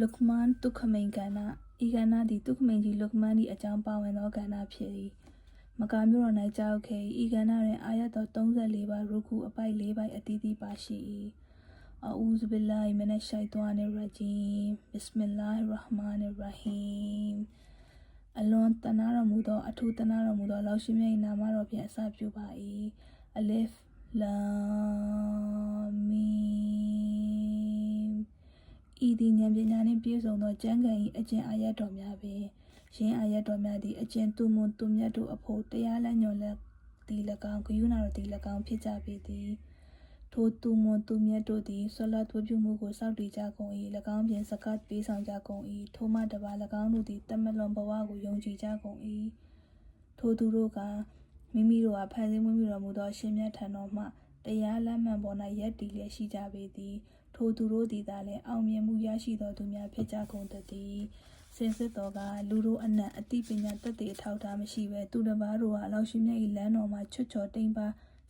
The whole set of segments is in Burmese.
လုကမန်ဒုက္ခမိန်ကဏ္ဍဤကဏ္ဍသည်ဒုက္ခမိန်ကြီးလုကမန်၏အကြောင်းပါဝင်သောကဏ္ဍဖြစ်သည်မကာမြို့တော်၌ကြောက်ခဲ့၏ဤကဏ္ဍတွင်အာယတ်တော်34ပါးရုခုအပိုက်4ပိုက်အသီးသီးပါရှိ၏အူဇ်ဘီလာဟီမနရှိုင်တောနီရဂျီမ်ဘစ်မင်လာဟ်ရဟ်မာနီရဟီမ်အလွန်တနာတော်မူသောအထူးတနာတော်မူသောလောက်ရှိမြတ်၏နာမတော်ဖြင့်အစပြုပါ၏အလစ်လာ ဤသည်ဉာဏ်ပညာနှင့်ပြည့်စုံသောကျမ်းဂန်၏အကျင့်အာရတော်များပင်ယင်းအာရတော်များသည်အကျင့်သူမွန်သူမြတ်တို့အဖို့တရားလမ်းညွှန်လက်သည်၎င်းဂယုဏတော်သည်၎င်းဖြစ်ကြပေသည်ထိုသူမွန်သူမြတ်တို့သည်ဆွလတ်ဝပြုမှုကိုစောင့်တည်ကြကုန်၏၎င်းပြင်စကားပေးဆောင်ကြကုန်၏ထိုမှတပါ၎င်းတို့သည်တမလွန်ဘဝကိုယုံကြည်ကြကုန်၏ထိုသူတို့ကမိမိတို့အားဖန်ဆင်းမွေးမြူတော်မူသောအရှင်မြတ်ထံတော်မှတရားလမ်းမှန်ပေါ်၌ယက်တည်လျက်ရှိကြပေသည် ထိုသူတို့သည်သာလည်းအောင်မြင်မှုရရှိသောသူများဖြစ်ကြကုန်သတည်းစင်စစ်တော်ကလူတို့အနံ့အသိပညာတက်တဲ့အထောက်အထားမရှိဘဲသူတစ်ပါးတို့ဟာအလောက်ရှိမြတ်၏လမ်းတော်မှာချွတ်ချော်တိမ်ပါ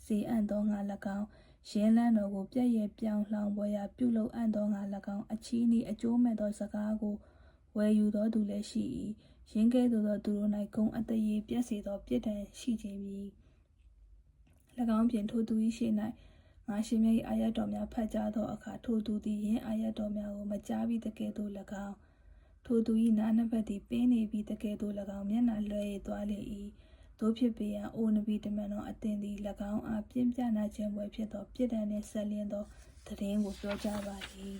စေအံ့သောငါ၎င်းရင်းလန်းတော်ကိုပြည့်ရဲ့ပြောင်းလှောင်ပွဲရာပြုလုပ်အံ့သောငါ၎င်းအချီးနှီးအကျိုးမဲ့သောစကားကိုဝယ်ယူသောသူလည်းရှိ၏ရင်းကဲ့သို့သောသူတို့၌ဂုံအတရေပြည့်စေသောပြစ်ဒဏ်ရှိခြင်းမည်၎င်းပြင်ထိုသူ၏ရှေ့၌ ငါရှင်မြတ်၏အာရတော်များဖတ်ကြားသောအခါထိုသူသည်ယင်းအာရတော်များကိုမကြားပြီးတကယ်သို့၎င်းထိုသူ၏နားနှစ်ဖက်သည်ပင်းနေပြီးတကယ်သို့၎င်းမျက်နှာလွှဲရသွားလေ၏တို့ဖြစ်ပေရန်အိုနဗီတမန်တော်အသင်သည်၎င်းအားပြင်းပြနာခြင်းပွဲဖြစ်သောပြစ်ဒဏ်နှင့်ဆက်လျင်းသောသတင်းကိုပြောကြားပါ၏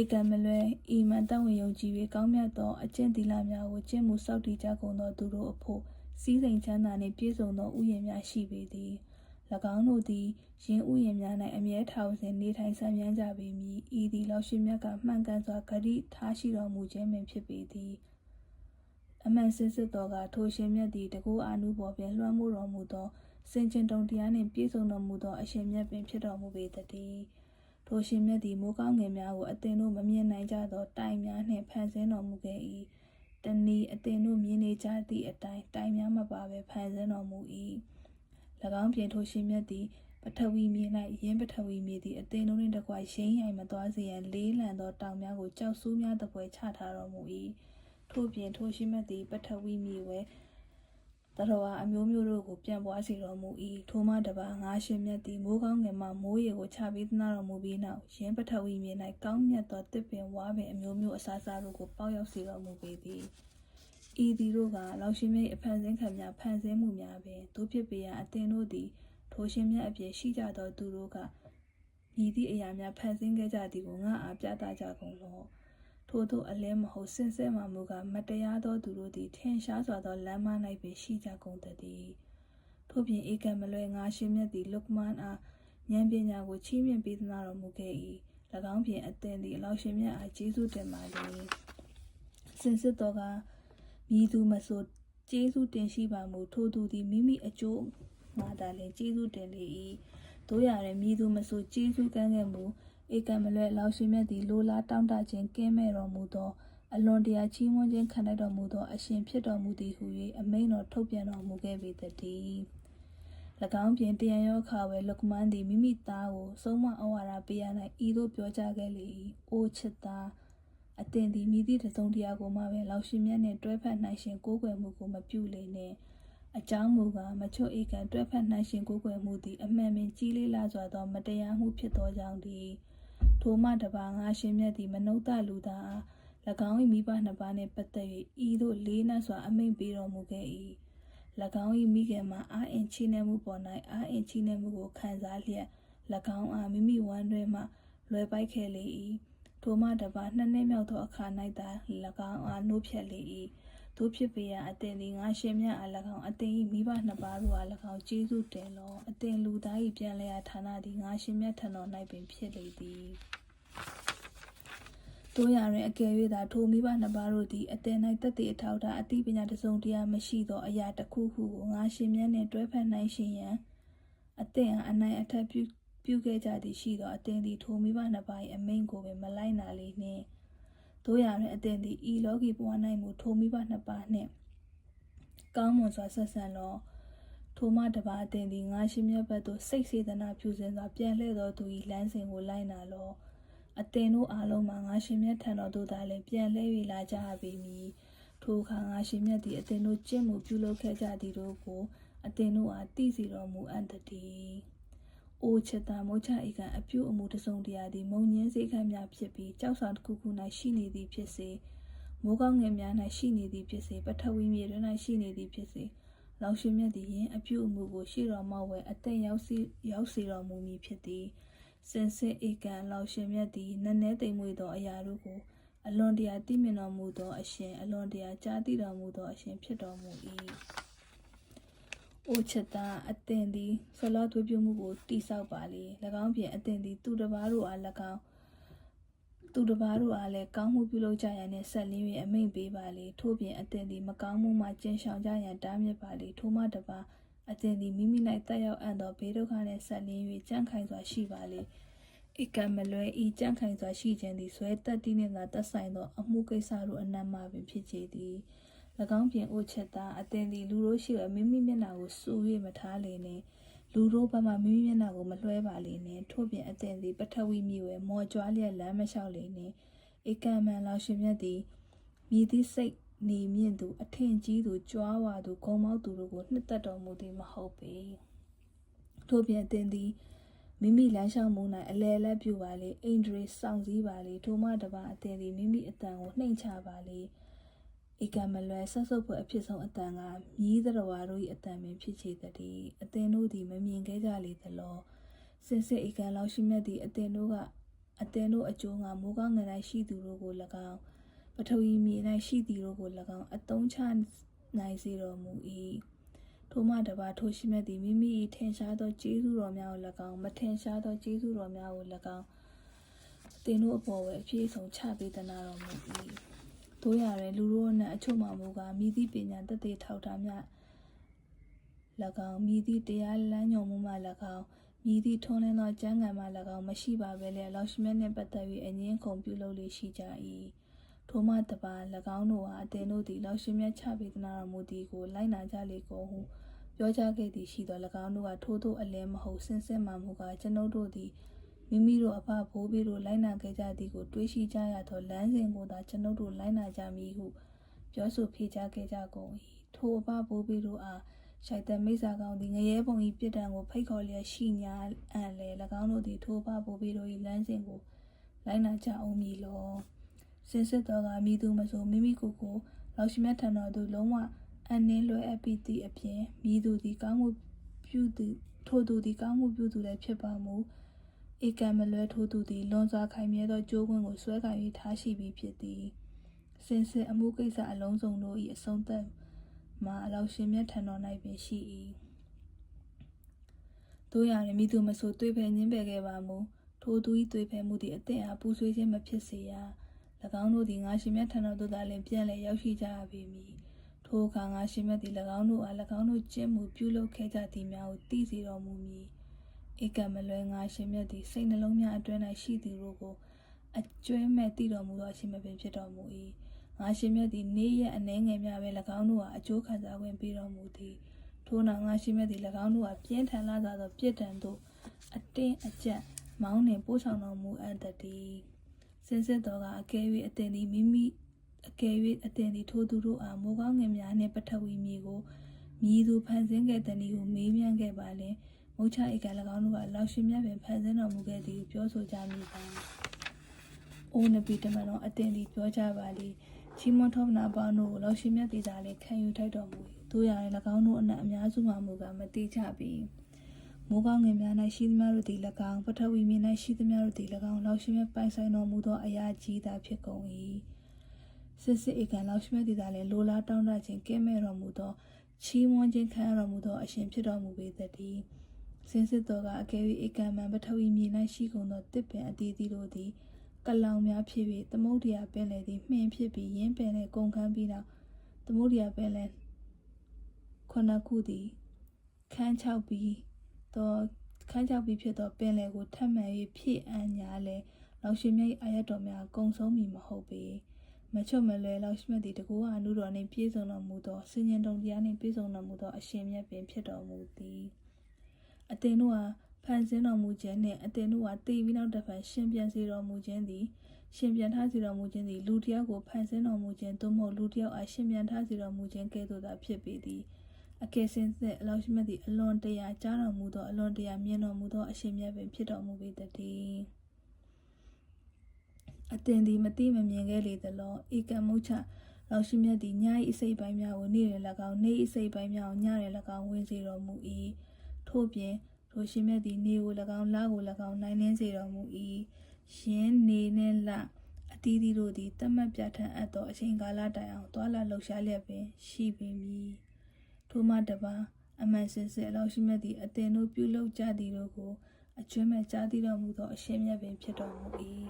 ဧကံမလွဲဤမန်တဝင်ယုံကြည်၍ကောင်းမြတ်သောအကျင့်သီလများကိုကျင့်မှုစောင့်တည်ကြကုန်သောသူတို့အဖို့စီးစိမ်ချမ်းသာနှင့်ပြည့်စုံသောဥယျာဉ်များရှိပေသည်၎ င်းတို့သည်ယင်းဥယျာဉ်များ၌အမြဲထောင်စဉ်နေထိုင်ဆံမြန်းကြပေမည်ဤသည်လောက်ရှိမြတ်ကမှန်ကန်စွာဂတိထားရှိတော်မူခြင်းပင်ဖြစ်ပေသည်အမှန်စစ်စစ်တော်ကထိုရှင်မြတ်သည်တကူအာနုဘော်ဖြင့်လွှမ်းမိုးတော်မူသောစင်ကျင်တုံတရားနှင့်ပြည့်စုံတော်မူသောအရှင်မြတ်ပင်ဖြစ်တော်မူပေတည်းထိုရှင်မြတ်သည်မိုးကောင်းငယ်များကိုအသင်တို့မမြင်နိုင်ကြသောတိုင်များနှင့်ဖန်ဆင်းတော်မူခဲ့၏တနည်းအသင်တို့မြင်နေကြသည့်အတိုင်းတိုင်များမပါဘဲဖန်ဆင်းတော်မူ၏၎ င်းပြင်ထိုရှင်မြတ်သည်ပထဝီမြေ၌ယင်းပထဝီမြေသည်အသင်တို့နှင့်တကွရင်းရိုင်မသွားစေရန်လေးလံသောတောင်များကိုကြောက်ဆူးများတပွဲချထားတော်မူ၏ထို့ပြင်ထိုရှင်မြတ်သည်ပထဝီမြေဝဲတတော်ဝါအမျိုးမျိုးတို့ကိုပြန်ပွားစေတော်မူ၏ထိုမှတပါငါရှင်မြတ်သည်မိုးကောင်းငယ်မှမိုးရေကိုချပေးသနာတော်မူပြီးနောက်ယင်းပထဝီမြေ၌ကောင်းမြတ်သောတစ်ပင်ဝါပင်အမျိုးမျိုးအစားစားတို့ကိုပေါက်ရောက်စေတော်မူပေသည် ဤသည်တို့ကလောက်ရှင်မြတ်အဖန်ဆင်းခံများဖန်ဆင်းမှုများပင်တို့ဖြစ်ပေရန်အသင်တို့သည်ထိုရှင်မြတ်အပြည့်ရှိကြသောသူတို့ကမြည်သည့်အရာများဖန်ဆင်းခဲ့ကြသည်ကိုငါအားပြသကြကုန်လော့ထို့သောအလဲမဟုတ်စင်စစ်မှမူကမတရားသောသူတို့သည်ထင်ရှားစွာသောလမ်းမ၌ပင်ရှိကြကုန်တည်းထို့ပြင်ဧကံမလွယ်ငါရှင်မြတ်သည်လုကမန်အားဉာဏ်ပညာကိုချီးမြှင့်ပေးသနာတော်မူခဲ့၏၎င်းဖြင့်အသင်သည်အလောရှင်မြတ်အားကျေးဇူးတင်ပါသည်စင်စစ်တော်က မြည်သူမဆိုကျေးဇူးတင်ရှိပါမူထို့သူသည်မိမိအကျိုးမှသာလျှင်ကျေးဇူးတင်လေ၏တို့ရရင်မြည်သူမဆိုကျေးဇူးကမ်းခဲ့မူဧကံမလွဲလောက်ရှိမြတ်သည်လိုလားတောင့်တခြင်းကင်းမဲ့တော်မူသောအလွန်တရာချီးမွမ်းခြင်းခံရတော်မူသောအရှင်ဖြစ်တော်မူသည်ဟု၍အမိန်တော်ထုတ်ပြန်တော်မူခဲ့ပေသတည်း၎င်းပြင်တရံရောခါဝဲလုကမန်သည်မိမိသားကိုဆုံးမဩဝါဒပေးရ၌ဤသို့ပြောကြားခဲ့လေ၏အိုချစ်သား အသင်သည်မိသည့်တစုံတရာကိုမှပဲလောက်ရှိမြတ်နှင့်တွဲဖက်နိုင်ရှင်ကိုးကွယ်မှုကိုမပြုလေနှင့်အကြောင်းမူကားမချွတ်ဧကံတွဲဖက်နိုင်ရှင်ကိုးကွယ်မှုသည်အမှန်ပင်ကြီးလေးလာစွာသောမတရားမှုဖြစ်သောကြောင့်သည်ထိုမှတပါငါရှင်မြတ်သည်မနုဿလူသားအား၎င်း၏မိဘနှစ်ပါးနှင့်ပတ်သက်၍ဤသို့လေးနက်စွာအမိန့်ပေးတော်မူခဲ့၏၎င်း၏မိခင်မှာအာအင်ချိနေမှုပေါ်၌အာအင်ချိနေမှုကိုခံစားလျက်၎င်းအားမိမိဝမ်းတွဲမှလွယ်ပိုက်ခဲ့လေ၏ ထိုမှတပါနှစ်နှစ်မြောက်သောအခါ၌သာ၎င်းအားနှုတ်ဖြတ်လေ၏တို့ဖြစ်ပေရာအသင်သည်ငါရှင်မြတ်အား၎င်းအသင်၏မိဘနှစ်ပါးတို့အား၎င်းကျေးဇူးတင်လောအသင်လူသား၏ပြန်လည်ဌာနသည်ငါရှင်မြတ်ထံတော်၌ပင်ဖြစ်လေသည်တို့ရရင်အကယ်၍သာထိုမိဘနှစ်ပါးတို့သည်အသင်၌တက်တည်အထောက်ထားအသိပညာတစုံတရာမရှိသောအရာတစ်ခုခုကိုငါရှင်မြတ်နှင့်တွဲဖက်နိုင်ရှင်ရန်အသင်အားအနိုင်အထက်ပြု ပြုခဲ့ကြသည်ရှိသောအသင်သည်ထိုမိဘနှစ်ပါး၏အမိန့်ကိုပင်မလိုက်နာလေနှင့်တို့ရရင်အသင်သည်ဤလောကီဘဝ၌မူထိုမိဘနှစ်ပါးနှင့်ကောင်းမွန်စွာဆက်ဆံလောထိုမှတပါအသင်သည်ငါရှင်မြတ်ဘက်သို့စိတ်စေတနာပြုစဉ်စွာပြန်လှည့်သောသူ၏လမ်းစဉ်ကိုလိုက်နာလောအသင်တို့အားလုံးမှာငါရှင်မြတ်ထံတော်သို့သာလည်းပြန်လဲ၍လာကြပေမည်ထိုအခါငါရှင်မြတ်သည်အသင်တို့ကျင့်မှုပြုလုပ်ခဲ့ကြသည်တို့ကိုအသင်တို့အားသိစေတော်မူအံ့တည်း အိုချစ်တာမုတ်ချဧကအပြုအမူတစ်စုံတရာသည်မုံညင်းစေခံများဖြစ်ပြီးကြောက်ဆောင်တစ်ခုခု၌ရှိနေသည်ဖြစ်စေမိုးကောင်းငယ်များ၌ရှိနေသည်ဖြစ်စေပထဝီမြေတွင်၌ရှိနေသည်ဖြစ်စေလောင်ရှင်မြတ်သည်ယင်အပြုအမူကိုရှေ့တော်မှဝဲအသက်ရောက်စီရောက်စေတော်မူမည်ဖြစ်သည်စင်စစ်ဧကံလောက်ရှင်မြတ်သည်နည်းနည်းသိမ်မွေ့သောအရာတို့ကိုအလွန်တရာသိမြင်တော်မူသောအရှင်အလွန်တရာကြားသိတော်မူသောအရှင်ဖြစ်တော်မူ၏။ အိုချစ်တာအသင်သည်ဆလောသွေးပြုမှုကိုတိဆောက်ပါလေ၎င်းဖြင့်အသင်သည် သူတစ်ပါးတို့အား၎င်းသူတစ်ပါးတို့အားလည်းကောင်းမှုပြုလုပ်ကြရန်နှင့်ဆက်လင်း၍အမိန့်ပေးပါလေထို့ပြင်အသင်သည်မကောင်းမှုမှကျင်ဆောင်ကြရန်တားမြစ်ပါလေထိုမှတပါးအသင်သည်မိမိ၌တက်ရောက်အံ့သောဘေးဒုက္ခနှင့်ဆက်လင်း၍ကြံ့ခိုင်စွာရှိပါလေဧကံမလွဲဤကြံ့ခိုင်စွာရှိခြင်းသည်ဆွဲတက်တိနှင့်သာသက်ဆိုင်သောအမှုကိစ္စတို့အနက်မှပင်ဖြစ်ချေသည်၎ င်းပြင်အိုချက်သားအသင်သည်လူတို့ရှိရမိမိမျက်နှာကိုစူ၍မထားလေနှင့်လူတို့ဘက်မှမိမိမျက်နှာကိုမလွှဲပါလေနှင့်ထို့ပြင်အသင်သည်ပထဝီမြေဝဲမော်ကြွားလျက်လမ်းမလျှောက်လေနှင့်ဧကံမန်လောက်ရှင်မြတ်သည်မြည်သည့်စိတ်နေမြင့်သူအထင်ကြီးသူကြွားဝါသူဂုံမောက်သူတို့ကိုနှစ်သက်တော်မူသည်မဟုတ်ပေထို့ပြင်အသင်သည်မိမိလမ်းလျှောက်မှု၌အလဲအလက်ပြုပါလေအိန္ဒြေစောင့်စည်းပါလေထိုမှတပါအသင်သည်မိမိအတန်ကိုနှိမ်ချပါလေ ဧကမလွယ်ဆက်ဆုပ်ဖွယ်အဖြစ်ဆုံးအတန်ကမြည်တော်ဝါတို့၏အတန်ပင်ဖြစ်ချေတည်းအသင်တို့သည်မမြင်ခဲ့ကြလေသလောစင်စစ်ဧကလောက်ရှိမြတ်သည့်အသင်တို့ကအသင်တို့အကျိုးငါမိုးကောင်းငယ်၌ရှိသူတို့ကို၎င်းပထဝီမြေ၌ရှိသည်တို့ကို၎င်းအတုံးချနိုင်စေတော်မူ၏ထိုမှတပါထိုရှိမြတ်သည်မိမိ၏ထင်ရှားသောကျေးဇူးတော်များကို၎င်းမထင်ရှားသောကျေးဇူးတော်များကို၎င်းသင်တို့အပေါ်ဝဲအပြည့်အစုံချပေးသနာတော်မူ၏ တို့ရရဲလူတို့အနက်အချို့မှမူကားမိသည့်ပညာတသက်ထောက်ထားများ၎င်းမိသည့်တရားလမ်းညွှန်မှုမှ၎င်းမြည်သည့်ထွန်းလင်းသောကျမ်းဂန်မှ၎င်းမရှိပါဘဲလေလောက်ရှိမြတ်နှင့်ပတ်သက်၍အငင်းခုန်ပြုလုပ်လေရှိကြ၏ထိုမှတပါ၎င်းတို့ဟာအတင်တို့သည်လောက်ရှိမြတ်ချပေသနာတော်မူသည်ကိုလိုက်နာကြလေကုန်ဟုပြောကြားခဲ့သည်ရှိသော၎င်းတို့ကထိုးထိုးအလဲမဟုတ်စင်စစ်မှမူကားကျွန်ုပ်တို့သည် မိမိတို့အဖဘိုးဘေးတို့လိုက်နာခဲ့ကြသည်ကိုတွေးရှိကြရသောလမ်းစဉ်ကိုသာကျွန်ုပ်တို့လိုက်နာကြမည်ဟုပြောဆိုဖြေကြားခဲ့ကြကုန်၏ထိုအဖဘိုးဘေးတို့အားရှိုက်တမိစ္ဆာကောင်သည်ငရဲပုံ၏ပြစ်ဒဏ်ကိုဖိတ်ခေါ်လျက်ရှိညာအံ့လေ၎င်းတို့သည်ထိုဘဘိုးဘေးတို့၏လမ်းစဉ်ကိုလိုက်နာကြအောင်မည်လောစင်စစ်တော်ကမိသူမဆိုမိမိကိုယ်ကိုလောက်ရှိမြတ်ထံတော်သို့လုံးဝအနှင်းလွယ်အပ်ပြီးသည့်အပြင်မိသူသည်ကောင်းမှုပြုသူထိုသူသည်ကောင်းမှုပြုသူလည်းဖြစ်ပါမူ ဧကံမလွဲထိုသူသည်လွန်စွာခိုင်မြဲသောကြိုးကွင်းကိုဆွဲကင်၍ထားရှိပြီးဖြစ်သည်စင်စစ်အမှုကိစ္စအလုံးစုံတို့၏အဆုံးသတ်မှာအလောက်ရှင်မြတ်ထံတော်၌ပင်ရှိ၏တို့ရရင်မိသူမဆိုတွေ့ဖယ်ညင်းပယ်ခဲ့ပါမူထိုသူ၏တွေ့ဖယ်မှုသည်အသင့်အားပူဆွေးခြင်းမဖြစ်စေရ၎င်းတို့သည်ငါရှင်မြတ်ထံတော်သို့သာလျှင်ပြန်လည်ရောက်ရှိကြရပေမည်ထိုအခါငါရှင်မြတ်သည်၎င်းတို့အား၎င်းတို့ကျင့်မှုပြုလုပ်ခဲ့ကြသည်များကိုသိစေတော်မူမည် ဧကမလွယ်ငါရှင်မြတ်သည်စိတ်နှလုံးများအတွင်း၌ရှိသည်တို့ကိုအကျွဲမဲ့သိတော်မူသောအရှင်မပင်ဖြစ်တော်မူ၏ငါရှင်မြတ်သည်နေ့ရက်အနှဲငယ်များပဲ၎င်းတို့အားအကျိုးခံစားခွင့်ပေးတော်မူသည်ထို့နောက်ငါရှင်မြတ်သည်၎င်းတို့အားပြင်းထန်လာသောပြစ်ဒဏ်သို့အတင်းအကျပ်မောင်းနှင်ပို့ဆောင်တော်မူအပ်တည်းစင်စစ်တော်ကအကယ်၍အသင်သည်မိမိအကယ်၍အသင်သည်ထိုသူတို့အားမိုးကောင်းငယ်များနှင့်ပထဝီမြေကိုမြည်သူဖန်ဆင်းခဲ့သည်ဟုမေးမြန်းခဲ့ပါလင် မုတ်ချဧက၎င်းတို့ကအလောက်ရှင်မြတ်ပင်ဖန်ဆင်းတော်မူခဲ့သည်ဟုပြောဆိုကြမည်ပါ။အိုနဗီတမန်တော်အသင်သည်ပြောကြပါလိချီးမွမ်းထောပနာပေါင်းတို့ကိုလောက်ရှင်မြတ်သည်သာလည်းခံယူထိုက်တော်မူ၏။တို့ရရင်၎င်းတို့အနက်အများစုမှမူကမတိကြပြီ။မိုးကောင်းငယ်များ၌ရှိသမျှတို့သည်၎င်းပထဝီမြေ၌ရှိသမျှတို့သည်၎င်းလောက်ရှင်မြတ်ပိုင်ဆိုင်တော်မူသောအရာကြီးသာဖြစ်ကုန်၏။စစ်စစ်ဧကန်လောက်ရှင်မြတ်သည်သာလည်းလိုလားတောင်းတခြင်းကဲမဲ့တော်မူသောချီးမွမ်းခြင်းခံရတော်မူသောအရှင်ဖြစ်တော်မူပေသတည်း။ စင်စစ်တော်ကအကယ်၍ဧကံမံပထဝီမြေ၌ရှိကုန်သောတစ်ပင်အသီးသီးတို့သည်ကလောင်များဖြစ်၍သမုဒ္ဒရာပင်လယ်သည်မှင်ဖြစ်ပြီးရင်းပင်လယ်ကုန်ခန်းပြီးနောက်သမုဒ္ဒရာပင်လယ်ခုနှစ်ခုသည်ခန်းချောက်ပြီးသောခန်းချောက်ပြီးဖြစ်သောပင်လယ်ကိုထပ်မံ၍ဖြည့်အံ့ညာလဲလောက်ရှင်မြတ်၏အာရတော်များကုံဆုံးမည်မဟုတ်ပေမချွတ်မလွယ်လောက်ရှင်မြတ်သည်တကူအနုတော်နှင့်ပြည့်စုံတော်မူသောစဉ္ញံတော်တရားနှင့်ပြည့်စုံတော်မူသောအရှင်မြတ်ပင်ဖြစ်တော်မူသည် အသင်တို့အားဖဖန်ဆင်းတော်မူခြင်းနှင့်အသင်တို့ကတည်ပြီးနောက်တစ်ဖန်ရှင်ပြန်စေတော်မူခြင်းသည်ရှင်ပြန်ထားစေတော်မူခြင်းသည်လူတစ်ယောက်ကိုဖန်ဆင်းတော်မူခြင်းသို့မဟုတ်လူတစ်ယောက်အားရှင်ပြန်ထားစေတော်မူခြင်းကဲ့သို့သာဖြစ်ပေသည်အကယ်စင်စစ်အလောရှိမြတ်သည်အလွန်တရာကြားတော်မူသောအလွန်တရာမြင်တော်မူသောအရှင်မြတ်ပင်ဖြစ်တော်မူပေတည်းအသင်သည်မတိမမြင်ခဲ့လေသလောဧကမုတ်ချလောက်ရှိမြတ်သည်ည၏အစိတ်ပိုင်းများကိုနေ့ရ၎င်းနေ့၏အစိတ်ပိုင်းများကိုညရ၎င်းဝင်စေတော်မူ၏ ထို့ပြင်ထိုရှင်မြတ်သည်နေကို၎င်းလကို၎င်းနိုင်နှင်းစေတော်မူ၏ယင်းနေနှင့်လအတီးတီတို့သည်တတ်မှတ်ပြဋ္ဌာန်းအပ်သောအချိန်ကာလတိုင်အောင်သွာလာလှုပ်ရှားလျက်ပင်ရှိပေမည်ထိုမှတပါအမှန်စင်စစ်အလောရှိမြတ်သည်အသင်တို့ပြုလုပ်ကြသည်တို့ကိုအကျွမ်းမဲ့ကြားသိတော်မူသောအရှင်မြတ်ပင်ဖြစ်တော်မူ၏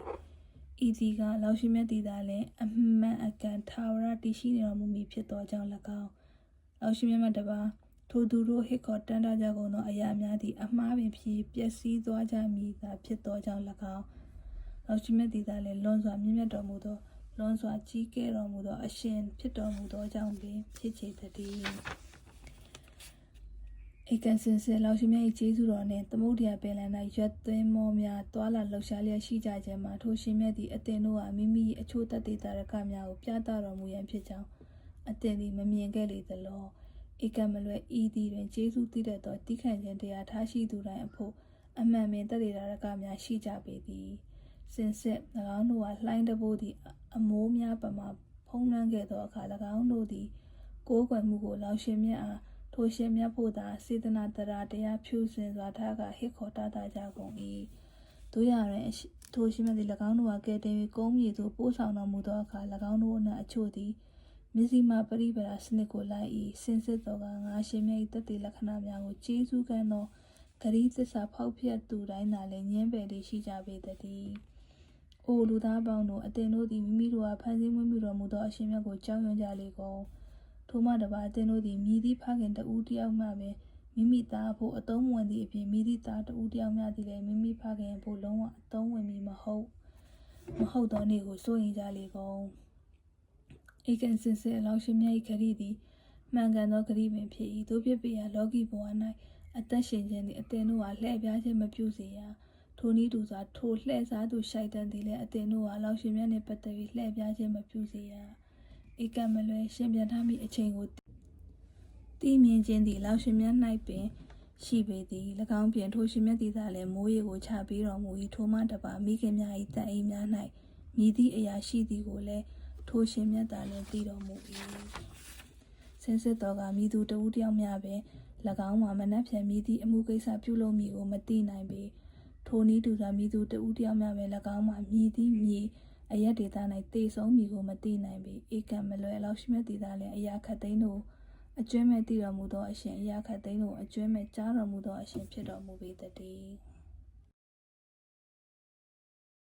ဤဒီကအလောရှိမြတ်သည်သာလည်းအမှန်အကန်ထာဝရတည်ရှိနေတော်မူမည်ဖြစ်သောကြောင့်၎င်းလောရှိမြတ်မှတပါ ထိုသူတို့ဟစ်ခေါ်တန်တာကြကုန်သောအရာများသည့်အမှားပင်ဖြစ်ပျက်စီးသွားကြမည်သာဖြစ်သောကြောင့်၎င်းလောရှိမြတ်သည်သာလည်းလွန်စွာမြင့်မြတ်တော်မူသောလွန်စွာကြီးကဲတော်မူသောအရှင်ဖြစ်တော်မူသောကြောင့်ပင်ဖြစ်ချေတည်းဧကန်စင်စစ်လောရှိမြတ်၏ကျေးဇူးတော်နှင့်သမုဒ္ဒရာပင်လယ်၌ရွက်သွင်းမောများတွာလာလှုပ်ရှားလျက်ရှိကြခြင်းမှာထိုရှင်မြတ်သည်အသင်တို့အားမိမိ၏အချို့တတ်သေးတာရကများကိုပြသတော်မူရန်ဖြစ်ကြောင်းအသင်သည်မမြင်ခဲ့လေသလော ဧကမလွယ်ဤသည်တွင်ကျေးဇူးတည်တတ်သောတိခန့်ခြင်းတရားထားရှိသူတိုင်းအဖို့အမှန်ပင်တည်ရတာကများရှိကြပေသည်စင်စစ်၎င်းတို့ကလှိုင်းတဘိုးသည်အမိုးများပမာဖုံးလွှမ်းခဲ့သောအခါ၎င်းတို့သည်ကိုးကွယ်မှုကိုလောင်ရှင်မြတ်အားထိုရှင်မြတ်ဖို့သာစေတနာတရားတရားဖြူစင်စွာထားကဟစ်ခေါ်တတ်တာကြကုန်၏တို့ရတွင်အရှိထိုရှင်မြတ်သည်၎င်းတို့ကကဲတင်၍ကုန်းမြေသို့ပို့ဆောင်တော်မူသောအခါ၎င်းတို့အနက်အချို့သည် မစ္စည်းမပရိပရာစနစ်ကိုလိုက်ဤစင်စစ်တော်ကငါရှင်မြတ်၏တသက်လက္ခဏာများကိုကျေးဇူးကမ်းသောဂရီးသစ္စာဖောက်ဖျက်သူတိုင်းသာလည်းညင်းပယ်လေးရှိကြပေတည်း။အိုလူသားပေါင်းတို့အသင်တို့သည်မိမိတို့အားဖန်ဆင်းမွေးမြူတော်မူသောအရှင်မြတ်ကိုကြောက်ရွံ့ကြလေကုန်။ထိုမှတပါအသင်တို့သည်မြည်သည့်ဖခင်တဦးတယောက်မှပင်မိမိသားဖို့အသုံးဝင်သည့်အပြင်မိသည့်သားတဦးတယောက်မှသည်လည်းမိမိဖခင်ဖို့လုံးဝအသုံးဝင်မည်မဟုတ်မဟုတ်သောနေ့ကိုစိုးရင်ကြလေကုန်။ ဧကန်စင်စစ်အလောင်းရှင်မြတ်၏ခရီးသည်မှန်ကန်သောခရီးပင်ဖြစ်၏တို့ဖြစ်ပေရာလောကီဘဝ၌အသက်ရှင်ခြင်းသည်အသင်တို့အားလှည့်ပြားခြင်းမပြုစေရထိုနည်းတူစွာထိုလှည့်စားသူရှိုက်တန်သည်လည်းအသင်တို့အားအလောင်းရှင်မြတ်နှင့်ပတ်သက်ပြီးလှည့်ပြားခြင်းမပြုစေရဧကမလွယ်ရှင်ပြန်ထားမိအချိန်ကိုသိမြင်ခြင်းသည်အလောင်းရှင်မြတ်၌ပင်ရှိပေသည်၎င်းပြင်ထိုရှင်မြတ်သည်သာလည်းမိုးရေကိုချပေးတော်မူ၏ထိုမှတပါမိခင်များ၏တန်အိမ်များ၌မြည်သည့်အရာရှိသည်ကိုလည်း ထိုရှင်မြတ်သာလည်းသိတော်မူ၏ဆင်းစစ်တော်ကမိသူတဦးတယောက်များပင်၎င်းမှာမနှက်ဖြန်မိသည့်အမှုကိစ္စပြုလုပ်မိကိုမသိနိုင်ပေထိုနည်းတူစွာမိသူတဦးတယောက်များပင်၎င်းမှာမြည်သည့်မြေအရက်ဒေသ၌တေဆုံးမိကိုမသိနိုင်ပေဧကံမလွယ်အလောက်ရှိမြတ်သည်သာလည်းအရာခတ်သိမ်းတို့အကျွမ်းမဲ့တည်တော်မူသောအရှင်အရာခတ်သိမ်းတို့အကျွမ်းမဲ့ကြားတော်မူသောအရှင်ဖြစ်တော်မူပေတည်း